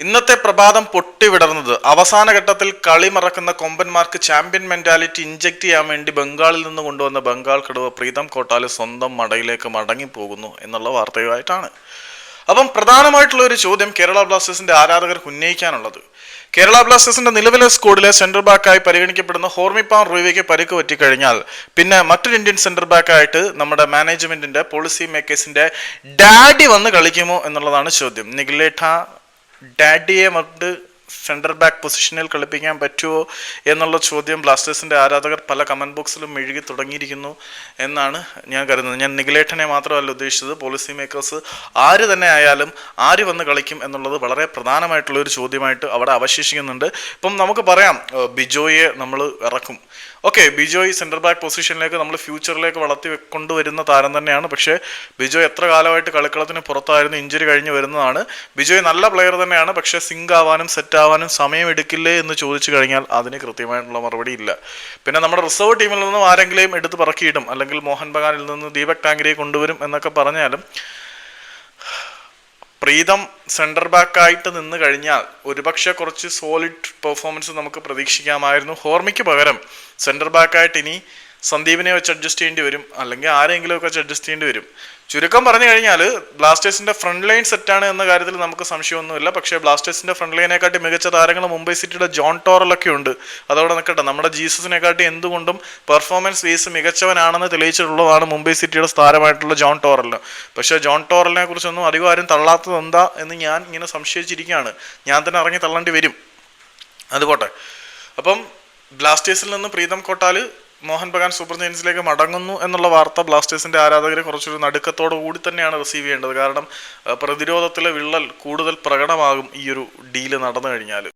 ഇന്നത്തെ പ്രഭാതം പൊട്ടിവിടർന്നത് അവസാന ഘട്ടത്തിൽ കളി മറക്കുന്ന കൊമ്പന്മാർക്ക് ചാമ്പ്യൻ മെന്റാലിറ്റി ഇഞ്ചക്ട് ചെയ്യാൻ വേണ്ടി ബംഗാളിൽ നിന്ന് കൊണ്ടുവന്ന ബംഗാൾ കടുവ പ്രീതം കോട്ടാൽ സ്വന്തം മടയിലേക്ക് മടങ്ങിപ്പോകുന്നു എന്നുള്ള വാർത്തയുമായിട്ടാണ്. അപ്പം പ്രധാനമായിട്ടുള്ള ഒരു ചോദ്യം കേരള ബ്ലാസ്റ്റേഴ്സിന്റെ ആരാധകർക്ക് ഉന്നയിക്കാനുള്ളത്. കേരള ബ്ലാസ്റ്റേഴ്സിന്റെ നിലവിലെ സ്ക്വാഡിലെ സെന്റർ ബാക്കായി പരിഗണിക്കപ്പെടുന്ന ഹോർമിപ്പാൻ റൂവിക്ക് പരിക്ക് പറ്റിക്കഴിഞ്ഞാൽ പിന്നെ മറ്റൊരു ഇന്ത്യൻ സെന്റർ ബാക്കായിട്ട് നമ്മുടെ മാനേജ്മെന്റിന്റെ പോളിസി മേക്കേഴ്സിന്റെ ഡാഡി വന്ന് കളിക്കുമോ എന്നുള്ളതാണ് ചോദ്യം. നിഗ്ലേഠ ഡാഡിയെ മറ്റ് സെന്റർ ബാക്ക് പൊസിഷനിൽ കളിപ്പിക്കാൻ പറ്റുമോ എന്നുള്ള ചോദ്യം ബ്ലാസ്റ്റേഴ്സിന്റെ ആരാധകർ പല കമന്റ് ബോക്സിലും മെഴുകി തുടങ്ങിയിരിക്കുന്നു എന്നാണ് ഞാൻ കരുതുന്നത്. ഞാൻ നിഗലേട്ടനെ മാത്രമല്ല ഉദ്ദേശിച്ചത്. പോളിസി മേക്കേഴ്സ് ആര് തന്നെ ആയാലും ആര് വന്ന് കളിക്കും എന്നുള്ളത് വളരെ പ്രധാനമായിട്ടുള്ള ഒരു ചോദ്യമായിട്ട് അവിടെ അവശേഷിക്കുന്നുണ്ട്. ഇപ്പം നമുക്ക് പറയാം ബിജോയെ നമ്മൾ ഇറക്കും. ഓക്കെ ബിജോയ് സെന്റർ ബാക്ക് പൊസിഷനിലേക്ക് നമ്മൾ ഫ്യൂച്ചറിലേക്ക് വളർത്തി കൊണ്ടുവരുന്ന താരം തന്നെയാണ്. പക്ഷേ ബിജോയ് എത്ര കാലമായിട്ട് കളിക്കളത്തിന് പുറത്തായിരുന്നു ഇഞ്ചുറി കഴിഞ്ഞ് വരുന്നതാണ്. ബിജോയ് നല്ല പ്ലെയർ തന്നെയാണ് പക്ഷേ സിങ്ക് ആവാനും സെറ്റ് ആവാനും സമയമെടുക്കില്ലേ എന്ന് ചോദിച്ചു കഴിഞ്ഞാൽ അതിന് കൃത്യമായിട്ടുള്ള മറുപടി ഇല്ല. പിന്നെ നമ്മുടെ റിസർവ് ടീമിൽ നിന്നും ആരെങ്കിലും എടുത്ത് പറക്കിയിടും. അല്ലെങ്കിൽ മോഹൻ ബഗാനിൽ നിന്ന് ദീപക് ടാങ്കരയെ കൊണ്ടുവരും എന്നൊക്കെ പറഞ്ഞാലും പ്രീതം സെന്റർ ബാക്കായിട്ട് നിന്ന് കഴിഞ്ഞാൽ ഒരുപക്ഷെ കുറച്ച് സോളിഡ് പെർഫോമൻസ് നമുക്ക് പ്രതീക്ഷിക്കാമായിരുന്നു. ഹോർമിക്ക് പകരം സെന്റർ ബാക്കായിട്ട് ഇനി സന്ദീപിനെ വെച്ച് അഡ്ജസ്റ്റ് ചെയ്യേണ്ടി വരും. അല്ലെങ്കിൽ ആരെങ്കിലും ഒക്കെ വെച്ച് അഡ്ജസ്റ്റ് ചെയ്യേണ്ടി വരും. ചുരുക്കം പറഞ്ഞു കഴിഞ്ഞാൽ ബ്ലാസ്റ്റേഴ്സിന്റെ ഫ്രണ്ട് ലൈൻ സെറ്റാണ് എന്ന കാര്യത്തിൽ നമുക്ക് സംശയമൊന്നുമില്ല. പക്ഷേ ബ്ലാസ്റ്റേഴ്സിന്റെ ഫ്രണ്ട് ലൈനെക്കാട്ടി മികച്ച താരങ്ങൾ മുംബൈ സിറ്റിയുടെ ജോൺ ടോറലൊക്കെ ഉണ്ട്. അതവിടെ നിൽക്കട്ടെ നമ്മുടെ ജീസസിനെക്കാട്ടി എന്തുകൊണ്ടും പെർഫോമൻസ് ബേസ് മികച്ചവനാണെന്ന് തെളിയിച്ചിട്ടുള്ളതാണ് മുംബൈ സിറ്റിയുടെ താരമായിട്ടുള്ള ജോൺ ടോറലിന്. പക്ഷേ ജോൺ ടോറലിനെ കുറിച്ചൊന്നും അധികം ആരും തള്ളാത്തത് എന്താ എന്ന് ഞാൻ ഇങ്ങനെ സംശയിച്ചിരിക്കുകയാണ്. ഞാൻ തന്നെ ഇറങ്ങി തള്ളേണ്ടി വരും. അതുപോട്ടെ അപ്പം ബ്ലാസ്റ്റേഴ്സിൽ നിന്ന് പ്രീതം കോട്ടാൽ മോഹൻ ബഗാൻ സൂപ്പർ ജയൻസിലേക്ക് മടങ്ങുന്നു എന്നുള്ള വാർത്ത ബ്ലാസ്റ്റേഴ്സിന്റെ ആരാധകരെ കുറച്ചൊരു നടുക്കത്തോടു കൂടി തന്നെയാണ് റിസീവ് ചെയ്യേണ്ടത്. കാരണം പ്രതിരോധത്തിലെ വിള്ളൽ കൂടുതൽ പ്രകടമാകും ഈ ഒരു ഡീൽ നടന്നു കഴിഞ്ഞാൽ